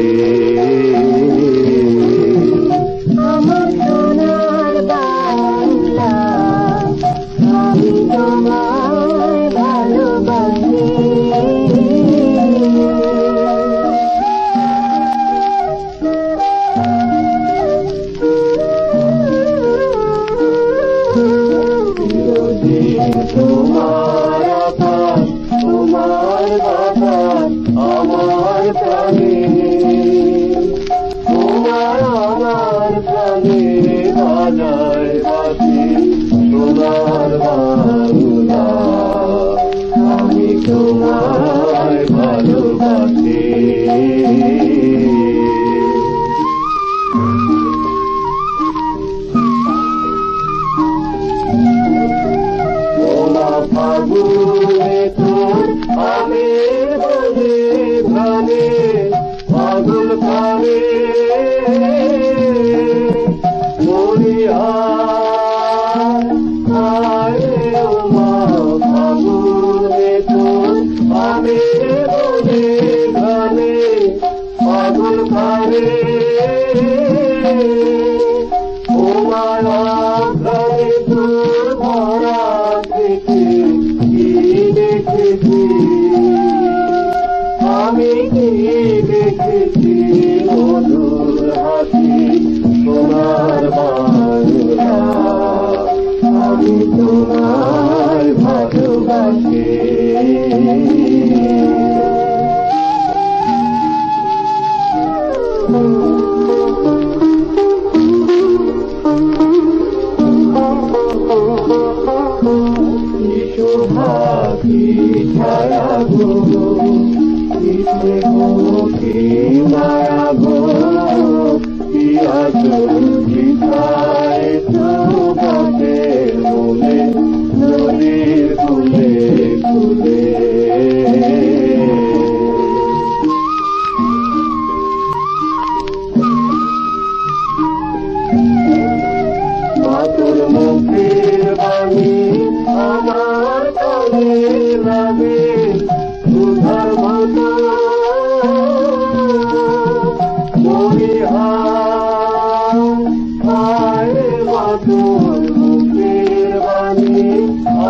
ভালোবাসে ভালোবাসি ফাগুন প্রাণে তোমার প্রাণে তোর ভরা কি দেখেছি? আমি কি দেখেছি মধুর সোনার বাংলা আমি তোমায় ভালোবাসি। Jaya Guru, Jaya Guru, লাগে সুধার মতো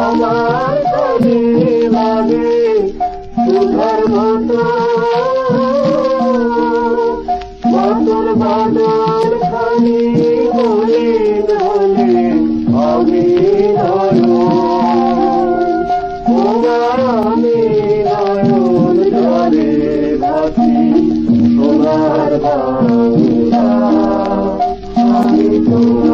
আমার কানে লাগে। সুধার মতো মাতুর বাদল খানি Música